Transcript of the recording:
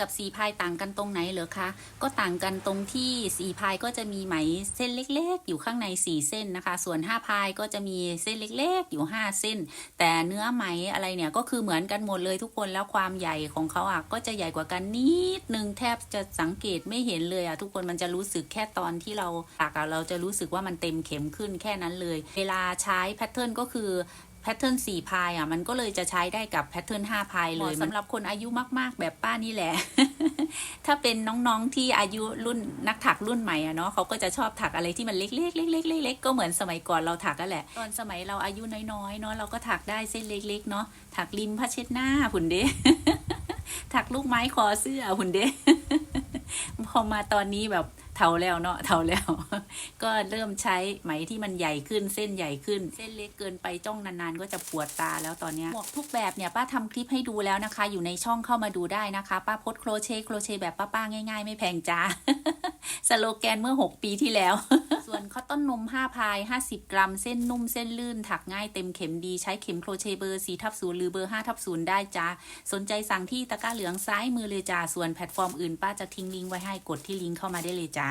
กับสีพายต่างกันตรงไหนเหรอคะ ก็ต่างกันตรงที่สีพายก็จะมีไหมเส้นเล็กๆ อยู่ข้างในสี่เส้นนะคะ ส่วนห้าพายก็จะมีเส้นเล็กๆ อยู่ห้าเส้น แต่เนื้อไหมอะไรเนี่ยก็คือเหมือนกันหมดเลยทุกคนแล้วความใหญ่ของเขาอะก็จะใหญ่กว่ากันนิดนึงแทบจะสังเกตไม่เห็นเลยอะทุกคนมันจะรู้สึกแค่ตอนที่เราตักอะเราจะรู้สึกว่ามันเต็มเข็มขึ้นแค่นั้นเลย เวลาใช้แพทเทิร์นก็คือ แพทเทิร์นสี่พายอะมันก็เลยจะใช้ได้กับแพทเทิร์นห้าพายเลยสำหรับคนอายุมากๆ แบบป้านี่แหละ ถ้าเป็นน้องๆที่อายุรุ่นนักถักรุ่นใหม่อะเนาะเขาก็จะชอบถักอะไรที่มันเล็กๆเล็กๆเล็กๆก็เหมือนสมัยก่อนเราถักก็แหละ ตอนสมัยเราอายุน้อยๆเนาะเราก็ถักได้เส้นเล็กๆเนาะถักริมผ้าเช็ดหน้าหุ่นเด้ถักลูกไม้คอเสื้อหุ่นเด้พอมาตอนนี้แบบ เท่าแล้วเนาะเท่าแล้ว ก็เริ่มใช้ไหมที่มันใหญ่ขึ้นเส้นใหญ่ขึ้น เส้นเล็กเกินไปจ้องนานๆ ก็จะปวดตาแล้วตอนนี้หมวกทุกแบบเนี่ยป้าทำคลิปให้ดูแล้วนะคะ อยู่ในช่องเข้ามาดูได้นะคะ ป้าพดโครเชต์โครเชต์แบบป้าๆง่าย ๆ ไม่แพงจ้า สโลแกนเมื่อ 6 ปีที่แล้ว ส่วนคอตตอนนม 5 พาย 50 กรัม เส้นนุ่มเส้นลื่น ถักง่ายเต็มเข็มดีใช้เข็มโครเชเบอร์4ทับศูนย์หรือเบอร์5ทับศูนย์ได้จ้า สนใจสั่งที่ตะกร้าเหลืองซ้ายมือเลยจ้า ส่วนแพลตฟอร์มอื่นป้าจะทิ้งลิงก์ไว้ให้กดที่ลิงก์เข้ามาได้เลยจ้า